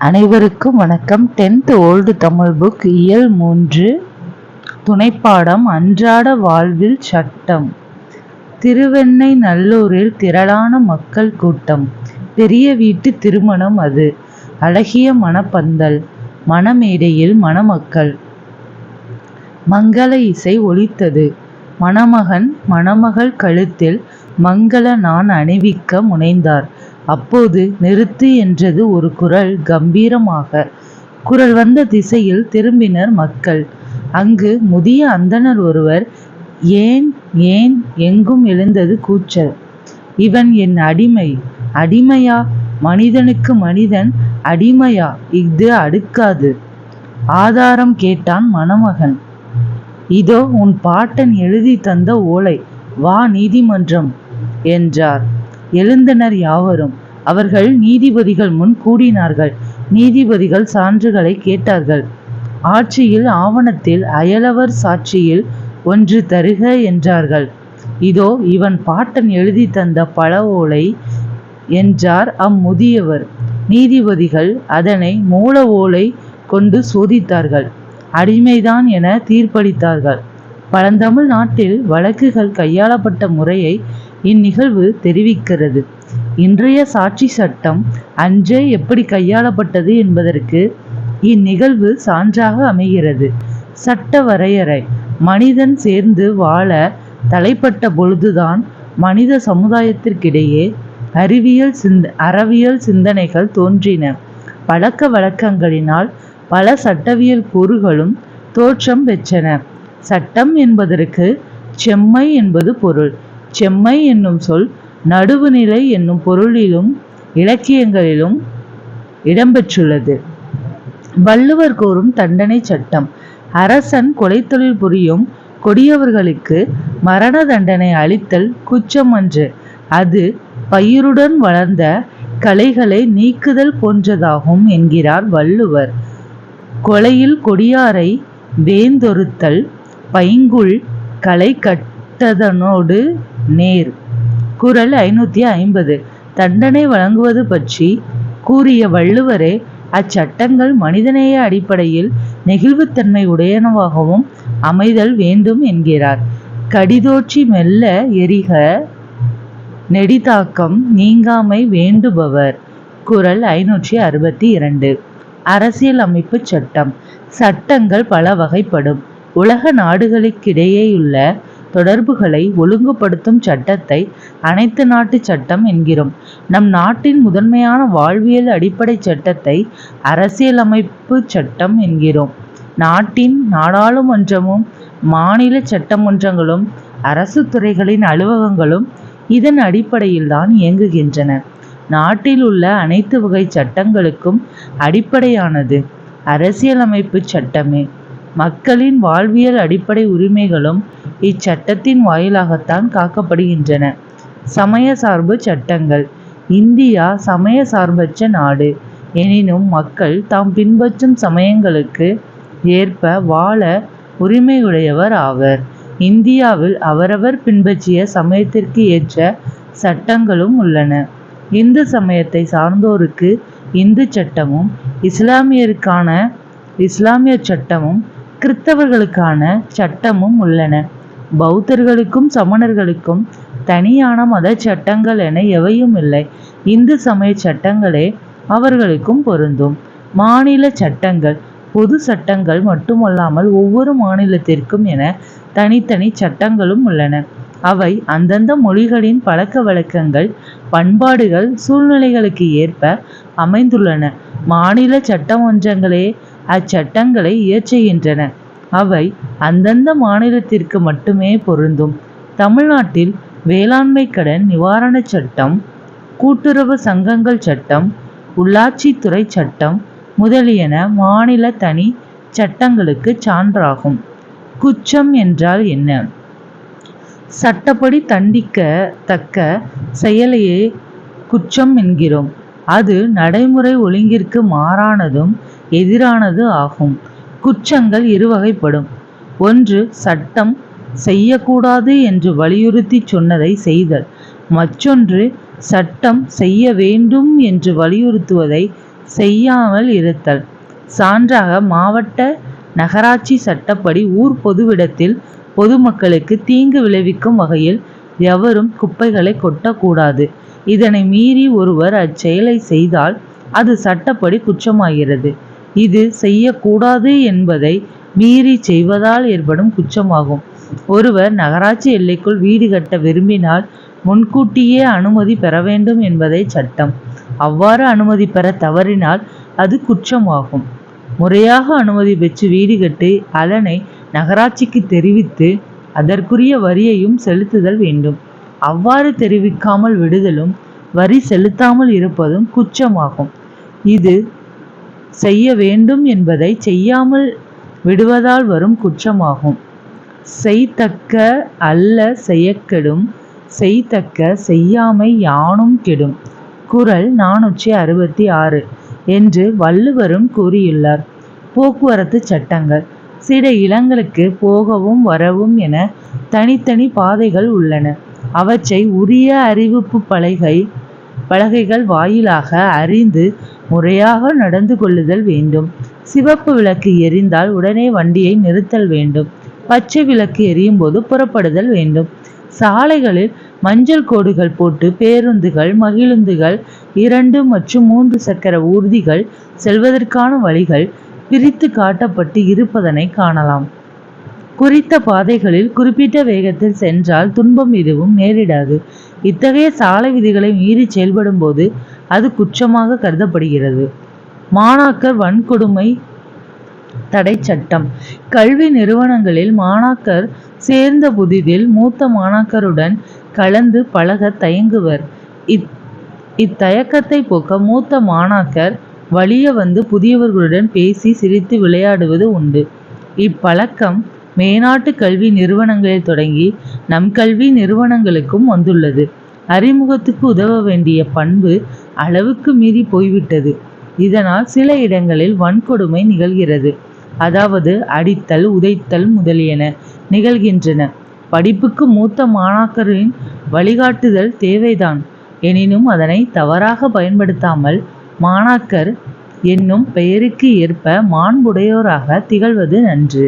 அனைவருக்கும் வணக்கம். Tenth old Tamil book இயல் மூன்று துணைப்பாடம் அன்றாட வாழ்வில் சட்டம். திருவெண்ணை நல்லூரில் திரளான மக்கள் கூட்டம். பெரிய வீட்டு திருமணம் அது. அழகிய மணப்பந்தல் மணமேடையில் மணமக்கள். மங்கள இசை ஒலித்தது. மணமகன் மணமகள் கழுத்தில் மங்கள நான் அணிவிக்க முனைந்தார். அப்போது நிறுத்து என்றது ஒரு குரல் கம்பீரமாக. குரல் வந்த திசையில் திரும்பினர் மக்கள். அங்கு முதிய அந்தணர் ஒருவர் ஏன் ஏன் எங்கும் எழுந்தது கூச்சல். இவன் என் அடிமை. அடிமையா? மனிதனுக்கு மனிதன் அடிமையா? இஃது அடுக்காது. ஆதாரம் கேட்டான் மணமகன். இதோ உன் பாட்டன் எழுதித் தந்த ஓலை. வா நீதிமன்றம் என்றார். எழுந்தனர் யாவரும். அவர்கள் நீதிபதிகள் முன் கூடினார்கள். நீதிபதிகள் சான்றுகளை கேட்டார்கள். ஆட்சியில் ஆவணத்தில் அயலவர் சாட்சியில் ஒன்று தருக என்றார்கள். இதோ இவன் பாட்டன் எழுதித் தந்த பழ ஓலை என்றார் அம்முதியவர். நீதிபதிகள் அதனை மூல ஓலை கொண்டு சோதித்தார்கள். அடிமைதான் என தீர்ப்பளித்தார்கள். பழந்தமிழ் நாட்டில் வழக்குகள் கையாளப்பட்ட முறையை இந்நிகழ்வு தெரிவிக்கிறது. இன்றைய சாட்சி சட்டம் அன்றே எப்படி கையாளப்பட்டது என்பதற்கு இந்நிகழ்வு சான்றாக அமைகிறது. சட்ட வரையறை மனிதன் சேர்ந்து வாழ தலைப்பட்ட பொழுதுதான் மனித சமுதாயத்திற்கிடையே அறிவியல் சிந்த அறவியல் சிந்தனைகள் தோன்றின. பழக்க வழக்கங்களினால் பல சட்டவியல் கூறுகளும் தோற்றம் பெற்றன. சட்டம் என்பதற்கு செம்மை என்பது பொருள். செம்மை என்னும் சொல் நடுவுநிலை என்னும் பொருளிலும் இலக்கியங்களிலும் இடம்பெற்றுள்ளது. வள்ளுவர் கூறும் தண்டனை சட்டம் அரசன் கொலைத்தொழில் புரியும் கொடியவர்களுக்கு மரண தண்டனை அளித்தல் குற்றம் அன்று. அது பயிருடன் வளர்ந்த கலைகளை நீக்குதல் போன்றதாகும் என்கிறார் வள்ளுவர். கொலையில் கொடியாரை வேந்தொருத்தல் பைங்குள் களை கட்டதனோடு நேர். குரல் ஐநூத்தி ஐம்பது தண்டனை வழங்குவது பற்றி கூறிய வள்ளுவரே அச்சட்டங்கள் மனிதநேய அடிப்படையில் நெகிழ்வுத்தன்மை உடையனவாகவும் அமைதல் வேண்டும் என்கிறார். கடிதோற்றி மெல்ல எரிக நெடிதாக்கம் நீங்காமை வேண்டுபவர். குரல் ஐநூற்றி அறுபத்தி இரண்டு. அரசியல் அமைப்பு சட்டம் சட்டங்கள் பல வகைப்படும். உலக நாடுகளுக்கிடையேயுள்ள தொடர்புகளை ஒழுங்குபடுத்தும் சட்டத்தை அனைத்து நாட்டுச் சட்டம் என்கிறோம். நம் நாட்டின் முதன்மையான வாழ்வியல் அடிப்படைச் சட்டத்தை அரசியலமைப்புச் சட்டம் என்கிறோம். நாட்டின் நாடாளுமன்றமும் மாநில சட்டமன்றங்களும் அரசு துறைகளின் அலுவலகங்களும் இதன் அடிப்படையில்தான் இயங்குகின்றன. நாட்டில் உள்ள அனைத்து வகைச் சட்டங்களுக்கும் அடிப்படையானது அரசியலமைப்புச் சட்டமே. மக்களின் வாழ்வியல் அடிப்படை உரிமைகளும் இச்சட்டத்தின் வாயிலாகத்தான் காக்கப்படுகின்றன. சமய சார்பு சட்டங்கள் இந்தியா சமய சார்பற்ற நாடு. எனினும் மக்கள் தாம் பின்பற்றும் சமயங்களுக்கு ஏற்ப வாழ உரிமையுடையவர் ஆவர். இந்தியாவில் அவரவர் பின்பற்றிய சமயத்திற்கு ஏற்ற சட்டங்களும் உள்ளன. இந்து சமயத்தை சார்ந்தோருக்கு இந்து சட்டமும் இஸ்லாமியருக்கான இஸ்லாமியச் சட்டமும் கிறித்தவர்களுக்கான சட்டமும் உள்ளன. பௌத்தர்களுக்கும் சமணர்களுக்கும் தனியான மத சட்டங்கள் என எவையும் இல்லை இந்து சமய சட்டங்களே அவர்களுக்கும் பொருந்தும். மாநில சட்டங்கள் பொது சட்டங்கள் மட்டுமல்லாமல் ஒவ்வொரு மாநிலத்திற்கும் என தனித்தனி சட்டங்களும் உள்ளன. அவை அந்தந்த மொழிகளின் பழக்க வழக்கங்கள் பண்பாடுகள் சூழ்நிலைகளுக்கு ஏற்ப அமைந்துள்ளன. மாநில சட்டமன்றங்களே அச்சட்டங்களை இயற்றுகின்றன. அவை அந்தந்த மாநிலத்திற்கு மட்டுமே பொருந்தும். தமிழ்நாட்டில் வேளாண்மை கடன் நிவாரணச் சட்டம் கூட்டுறவு சங்கங்கள் சட்டம் உள்ளாட்சித்துறை சட்டம் முதலியன மாநில தனி சட்டங்களுக்குச் சான்றாகும். குற்றம் என்றால் என்ன? சட்டப்படி தண்டிக்க தக்க செயலையே குற்றம் என்கிறோம். அது நடைமுறை ஒழுங்கிற்கு மாறானதும் எதிரானது ஆகும். குற்றங்கள் இருவகைப்படும். ஒன்று சட்டம் செய்யக்கூடாது என்று வலியுறுத்திச் சொன்னதை செய்தல். மற்றொன்று சட்டம் செய்ய வேண்டும் என்று வலியுறுத்துவதை செய்யாமல் இருத்தல் சான்றாக மாவட்ட நகராட்சி சட்டப்படி ஊர் பொதுவிடத்தில் பொதுமக்களுக்கு தீங்கு விளைவிக்கும் வகையில் எவரும் குப்பைகளை கொட்டக்கூடாது இதனை மீறி ஒருவர் அச்செயலை செய்தால் அது சட்டப்படி குற்றமாகிறது இது செய்யக்கூடாது என்பதை மீறி செய்வதால் ஏற்படும் குற்றமாகும். ஒருவர் நகராட்சி எல்லைக்குள் வீடு கட்ட விரும்பினால் முன்கூட்டியே அனுமதி பெற வேண்டும் என்பதை சட்டம். அவ்வாறு அனுமதி பெற தவறினால் அது குற்றமாகும். முறையாக அனுமதி பெற்று வீடு கட்டி அதனை நகராட்சிக்கு தெரிவித்து அதற்குரிய வரியையும் செலுத்துதல் வேண்டும். அவ்வாறு தெரிவிக்காமல் விடுதலும் வரி செலுத்தாமல் இருப்பதும் குற்றமாகும். இது செய்ய வேண்டும் என்பதை செய்யாமல் விடுவதால் வரும் குற்றமாகும். செய்தக்க அல்ல செய்யக்கெடும் செய்தக்க செய்யாமை யானும் கெடும். குரல் நானூற்றி அறுபத்தி ஆறு என்று வள்ளுவரும் கூறியுள்ளார். போக்குவரத்து சட்டங்கள். சில இடங்களுக்கு போகவும் வரவும் என தனித்தனி பாதைகள் உள்ளன. அவற்றை உரிய அறிவிப்பு பலகை பலகைகள் வாயிலாக அறிந்து முறையாக நடந்து கொள்ளுதல் வேண்டும். சிவப்பு விளக்கு எரிந்தால் உடனே வண்டியை நிறுத்தல் வேண்டும். பச்சை விளக்கு எரியும் போது புறப்படுதல் வேண்டும். சாலைகளில் மஞ்சள் கோடுகள் போட்டு பேருந்துகள் மகிழுந்துகள் இரண்டு மற்றும் மூன்று சக்கர ஊர்திகள் செல்வதற்கான வழிகள் பிரித்து காட்டப்பட்டு இருப்பதனை காணலாம். குறித்த பாதைகளில் குறிப்பிட்ட வேகத்தில் சென்றால் துன்பம் எதுவும் நேரிடாது. இத்தகைய சாலை விதிகளை மீறி செயல்படும் போது அது குற்றமாக கருதப்படுகிறது. மாணாக்கர் வன்கொடுமை தடை சட்டம். கல்வி நிறுவனங்களில் மாணாக்கர் சேர்ந்த புதிதில் மூத்த மாணாக்கருடன் கலந்து பழக தயங்குவர். இத் இத்தயக்கத்தை போக்க மூத்த மாணாக்கர் வழிய வந்து புதியவர்களுடன் பேசி சிரித்து விளையாடுவது உண்டு. இப்பழக்கம் மேனாட்டு கல்வி நிறுவனங்களில் தொடங்கி நம் கல்வி நிறுவனங்களுக்கும் வந்துள்ளது. அறிமுகத்துக்கு உதவ வேண்டிய பண்பு அளவுக்கு மீறி போய்விட்டது. இதனால் சில இடங்களில் வன்கொடுமை நிகழ்கிறது. அதாவது அடித்தல் உதைத்தல் முதலியன நிகழ்கின்றன. படிப்புக்கு மூத்த மாணாக்கரின் வழிகாட்டுதல் தேவைதான். எனினும் அதனை தவறாக பயன்படுத்தாமல் மாணாக்கர் என்னும் பெயருக்கு ஏற்ப மாண்புடையோராக திகழ்வது நன்று.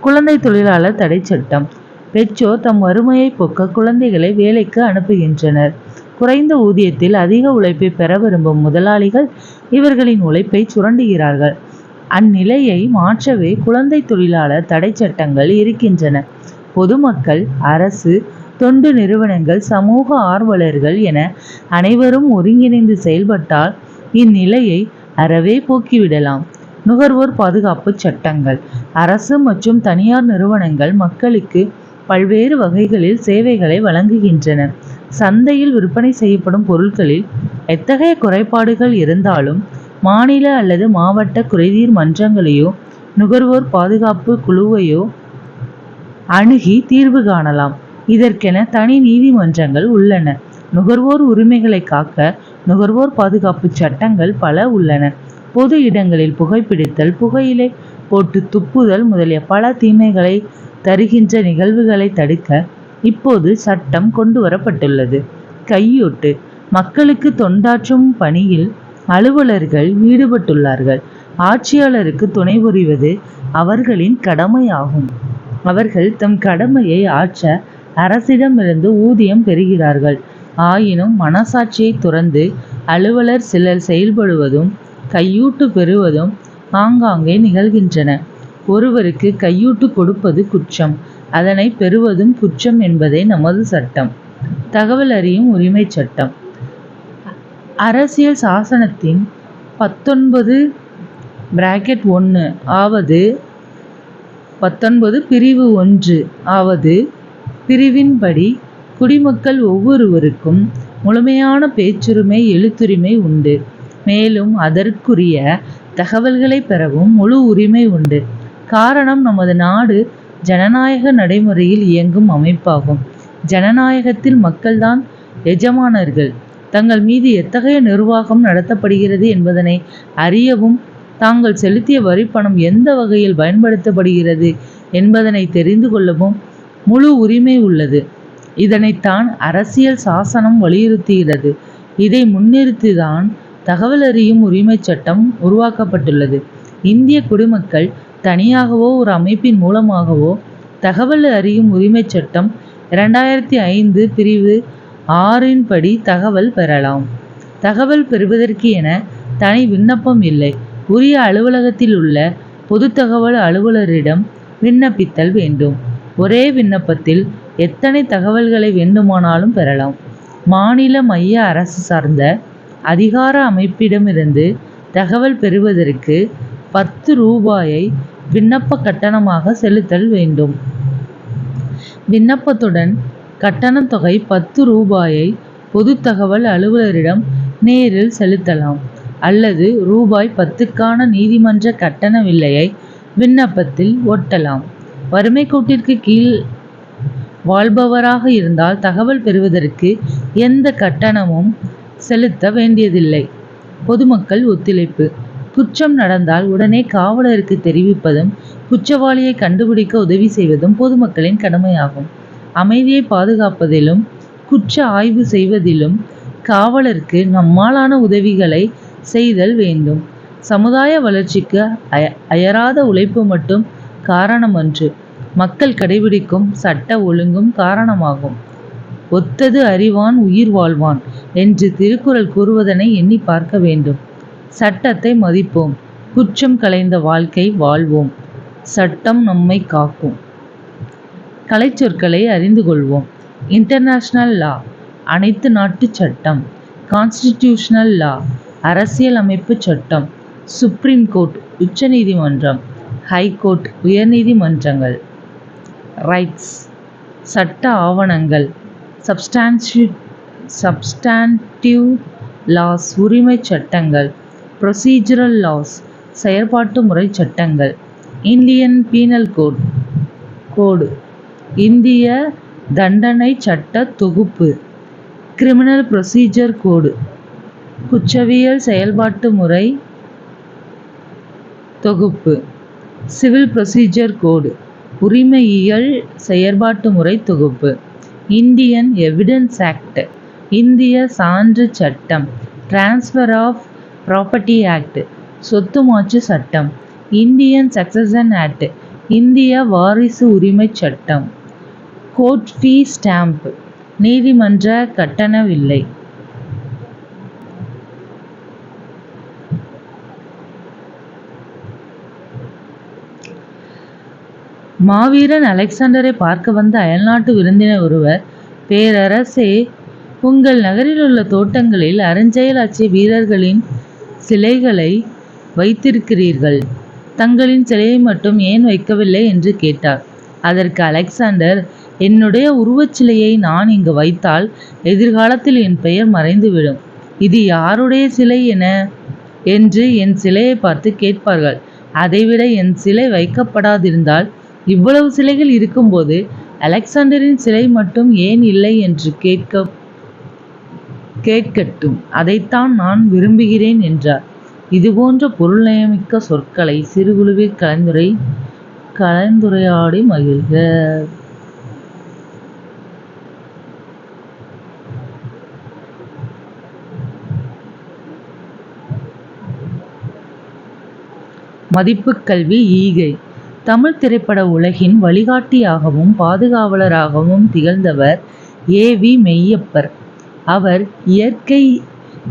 குழந்தை தொழிலாளர் தடை சட்டம். பெற்றோர் தம் வறுமையை போக்க குழந்தைகளை வேலைக்கு அனுப்புகின்றனர். குறைந்த ஊதியத்தில் அதிக உழைப்பை பெற விரும்பும் முதலாளிகள் இவர்களின் உழைப்பை சுரண்டுகிறார்கள். அந்நிலையை மாற்றவே குழந்தை தொழிலாளர் தடை சட்டங்கள் இருக்கின்றன. பொதுமக்கள் அரசு தொண்டு நிறுவனங்கள் சமூக ஆர்வலர்கள் என அனைவரும் ஒருங்கிணைந்து செயல்பட்டால் இந்நிலையை அறவே போக்கிவிடலாம். நுகர்வோர் பாதுகாப்பு சட்டங்கள். அரசு மற்றும் தனியார் நிறுவனங்கள் மக்களுக்கு பல்வேறு வகைகளில் சேவைகளை வழங்குகின்றன. சந்தையில் விற்பனை செய்யப்படும் பொருட்களில் எத்தகைய குறைபாடுகள் இருந்தாலும் மாநில அல்லது மாவட்ட குறைதீர் மன்றங்களையோ நுகர்வோர் பாதுகாப்பு குழுவையோ அணுகி தீர்வு காணலாம். இதற்கென தனி நீதிமன்றங்கள் உள்ளன. நுகர்வோர் உரிமைகளை காக்க நுகர்வோர் பாதுகாப்பு சட்டங்கள் பல உள்ளன. பொது இடங்களில் புகைப்பிடித்தல் புகையிலை போட்டு துப்புதல் முதலிய பல தீமைகளை தருகின்ற நிகழ்வுகளை தடுக்க இப்போது சட்டம் கொண்டு வரப்பட்டுள்ளது கையூட்டு. மக்களுக்கு தொண்டாற்றும் பணியில் அலுவலர்கள் ஈடுபட்டுள்ளார்கள். ஆட்சியாளருக்கு துணை புரிவது அவர்களின் கடமையாகும். அவர்கள் தம் கடமையை ஆற்ற அரசிடமிருந்து ஊதியம் பெறுகிறார்கள். ஆயினும் மனசாட்சியை துறந்து அலுவலர் சிலர் செயல்படுவதும் கையூட்டு பெறுவதும் ஆங்காங்கே நிகழ்கின்றன. ஒருவருக்கு கையூட்டு கொடுப்பது குற்றம் அதனை பெறுவதும் குற்றம் என்பதே நமது சட்டம். தகவல் அறியும் உரிமை சட்டம். அரசியல் சாசனத்தின் பத்தொன்பது பிராக்கெட் ஒன்று ஆவது பத்தொன்பது பிரிவு ஒன்று ஆவது பிரிவின்படி குடிமக்கள் ஒவ்வொருவருக்கும் முழுமையான பேச்சுரிமை எழுத்துரிமை உண்டு. மேலும் அதற்குரிய தகவல்களை பெறவும் முழு உரிமை உண்டு. காரணம் நமது நாடு ஜனநாயக நடைமுறையில் இயங்கும் அமைப்பாகும். ஜனநாயகத்தில் மக்கள்தான் எஜமானர்கள். தங்கள் மீது எத்தகைய நிர்வாகம் நடத்தப்படுகிறது என்பதனை அறியவும் தாங்கள் செலுத்திய வரிப்பணம் எந்த வகையில் பயன்படுத்தப்படுகிறது என்பதனை தெரிந்து கொள்ளவும் முழு உரிமை உள்ளது. இதனைத்தான் அரசியல் சாசனம் வலியுறுத்துகிறது. இதை முன்னிறுத்திதான் தகவல் அறியும் உரிமைச் சட்டம் உருவாக்கப்பட்டுள்ளது. இந்திய குடிமக்கள் தனியாகவோ ஒரு அமைப்பின் மூலமாகவோ தகவல் அறியும் உரிமைச் சட்டம் இரண்டாயிரத்தி ஐந்து பிரிவு ஆறின் படி தகவல் பெறலாம். தகவல் பெறுவதற்கு என தனி விண்ணப்பம் இல்லை. உரிய அலுவலகத்தில் உள்ள பொது தகவல் அலுவலரிடம் விண்ணப்பித்தல் வேண்டும். ஒரே விண்ணப்பத்தில் எத்தனை தகவல்களை வேண்டுமானாலும் பெறலாம். மாநில மைய அரசு சார்ந்த அதிகார அமைப்பிடமிருந்து தகவல் பெறுவதற்கு பத்து ரூபாயை விண்ணப்ப கட்டணமாக செலுத்தல் வேண்டும். விண்ணப்பத்துடன் கட்டணத் தொகை பத்து ரூபாயை பொதுத் தகவல் அலுவலரிடம் நேரில் செலுத்தலாம் அல்லது ரூபாய் பத்துக்கான நீதிமன்ற கட்டண வில்லையை விண்ணப்பத்தில் ஒட்டலாம். வறுமைக் கோட்டிற்கு கீழ் வாழ்பவராக இருந்தால் தகவல் பெறுவதற்கு எந்த கட்டணமும் செலுத்த வேண்டியதில்லை. பொதுமக்கள் ஒத்துழைப்பு குற்றம் நடந்தால் உடனே காவலருக்கு தெரிவிப்பதும் குற்றவாளியை கண்டுபிடிக்க உதவி செய்வதும் பொதுமக்களின் கடமையாகும். அமைதியை பாதுகாப்பதிலும் குற்ற ஆய்வு செய்வதிலும் காவலருக்கு நம்மாலான உதவிகளை செய்தல் வேண்டும். சமுதாய வளர்ச்சிக்கு அய அயராத உழைப்பு மட்டும் காரணமன்று மக்கள் கடைபிடிக்கும் சட்ட ஒழுங்கும் காரணமாகும். ஒத்தது அறிவான் உயிர் வாழ்வான் என்று திருக்குறள் கூறுவதனை எண்ணி பார்க்க வேண்டும். சட்டத்தை மதிப்போம் குற்றம் கலைந்த வாழ்க்கை வாழ்வோம். சட்டம் நம்மை காக்கும். கலைச்சொற்களை அறிந்து கொள்வோம். இன்டர்நேஷ்னல் லா அனைத்து நாட்டுச் சட்டம். கான்ஸ்டிடியூஷனல் லா அரசியல் அமைப்பு சட்டம். சுப்ரீம் கோர்ட் உச்ச நீதிமன்றம். ஹைகோர்ட் உயர்நீதிமன்றங்கள் ரைட்ஸ் சட்ட ஆவணங்கள். சப்ஸ்டான்டிவ் லாஸ் உரிமைச் சட்டங்கள். ப்ரொசீஜரல் லாஸ் செயற்பாட்டு முறை சட்டங்கள். இந்தியன் பீனல் கோட் கோடு இந்திய தண்டனைச் சட்டத் தொகுப்பு. கிரிமினல் ப்ரொசீஜர் கோடு குற்றவியல் செயல்பாட்டு முறை தொகுப்பு. சிவில் ப்ரொசீஜர் கோடு உரிமையியல் செயற்பாட்டு முறை தொகுப்பு. இந்தியன் எவிடன்ஸ் ஆக்ட் இந்திய சான்று சட்டம். டிரான்ஸ்ஃபர் ஆஃப் ப்ராப்பர்ட்டி ஆக்ட் சொத்து மாற்று சட்டம். இந்தியன் சக்சஷன் ஆக்ட் இந்திய வாரிசு உரிமைச் சட்டம். கோர்ட் ஃபீ ஸ்டாம்ப் நீதிமன்ற கட்டண வில்லை. மாவீரன் அலெக்சாண்டரை பார்க்க வந்த அயல்நாட்டு விருந்தினர் ஒருவர் பேரரசே உங்கள் நகரிலுள்ள தோட்டங்களில் அருஞ்செயல் வீரர்களின் சிலைகளை வைத்திருக்கிறீர்கள். தங்களின் சிலையை மட்டும் ஏன் வைக்கவில்லை? என்று கேட்டார். அதற்கு அலெக்சாண்டர் என்னுடைய உருவச் சிலையை நான் இங்கு வைத்தால் எதிர்காலத்தில் என் பெயர் மறைந்துவிடும். இது யாருடைய சிலை? என என்று என் சிலையை பார்த்து கேட்பார்கள். அதைவிட என் சிலை வைக்கப்படாதிருந்தால் இவ்வளவு சிலைகள் இருக்கும்போது அலெக்சாண்டரின் சிலை மட்டும் ஏன் இல்லை என்று கேட்க கேட்கட்டும். அதைத்தான் நான் விரும்புகிறேன் என்றார். இதுபோன்ற பொருள் நியமிக்க சொற்களை சிறுகுழுவில் கலந்துரையாடி மகிழ்க. மதிப்பு கல்வி ஈகை தமிழ் திரைப்பட உலகின் வழிகாட்டியாகவும் பாதுகாவலராகவும் திகழ்ந்தவர் ஏ. வி. மெய்யப்பர். அவர் இயற்கை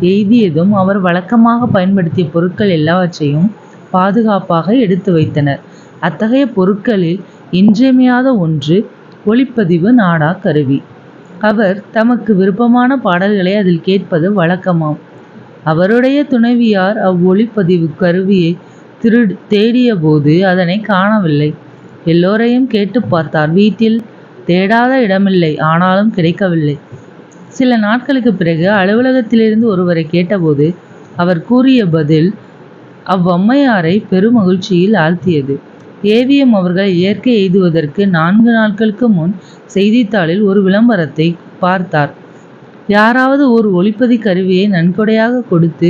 எய்தியதும் அவர் வழக்கமாக பயன்படுத்திய பொருட்கள் எல்லாவற்றையும் பாதுகாப்பாக எடுத்து வைத்தனர். அத்தகைய பொருட்களில் இன்றியமையாத ஒன்று ஒளிப்பதிவு நாடா கருவி. அவர் தமக்கு விருப்பமான பாடல்களை அதில் கேட்பது வழக்கமாம். அவருடைய துணைவியார் அவ்வொளிப்பதிவு கருவியை திரு தேடியபோது அதனை காணவில்லை. எல்லோரையும் கேட்டுப் பார்த்தார். வீட்டில் தேடாத இடமில்லை. ஆனாலும் கிடைக்கவில்லை. சில நாட்களுக்குப் பிறகு அலுவலகத்திலிருந்து ஒருவரை கேட்டபோது அவர் கூறிய பதில் அவ்வம்மையாரை பெருமகிழ்ச்சியில் ஆழ்த்தியது. ஏவிஎம் அவர்கள் இயற்கை எய்துவதற்கு நான்கு நாட்களுக்கு முன் செய்தித்தாளில் ஒரு விளம்பரத்தை பார்த்தார். யாராவது ஓர் ஒளிப்பதி கருவியை நன்கொடையாக கொடுத்து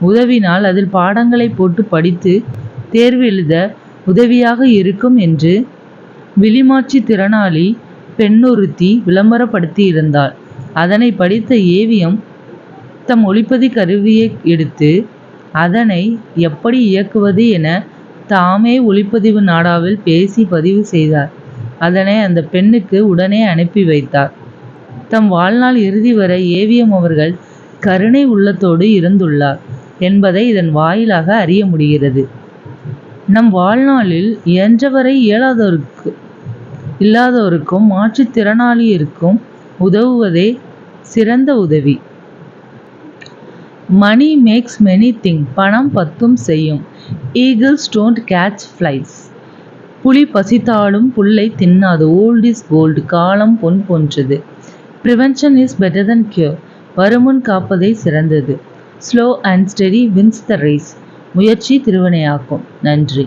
உதவினால் அதில் பாடங்களைப் போட்டு படித்து தேர்வு எழுத உதவியாக இருக்கும் என்று விழிமாட்சி திறனாளி பெண்ணொருத்தி விளம்பரப்படுத்தியிருந்தாள். அதனை படித்த ஏவிஎம் தம் ஒளிப்பதி கருவியை எடுத்து அதனை எப்படி இயக்குவது என தாமே ஒளிப்பதிவு நாடாவில் பேசி பதிவு செய்தார். அதனை அந்த பெண்ணுக்கு உடனே அனுப்பி வைத்தார். தம் வாழ்நாள் இறுதி வரை ஏவிஎம் அவர்கள் கருணை உள்ளத்தோடு இருந்துள்ளார். என்பதை இதன் வாயிலாக அறிய முடிகிறது. நம் வாழ்நாளில் இயன்றவரை இயலாதவருக்கு இல்லாதவருக்கும் மாற்றுத்திறனாளியிருக்கும் உதவுவதே சிறந்த உதவி. மணி மேக்ஸ் மெனி திங் பணம் பத்தும் செய்யும். ஈகிள்ஸ் டோன்ட் கேட்ச் ஃப்ளைஸ் புலி பசித்தாலும் புல்லை தின்னாது. ஓல்ட் இஸ் கோல்டு காலம் பொன் போன்றது. Prevention is better than cure வருமுன் காப்பதே சிறந்தது. Slow and steady wins the race முயற்சி திருவினையாக்கும். நன்றி.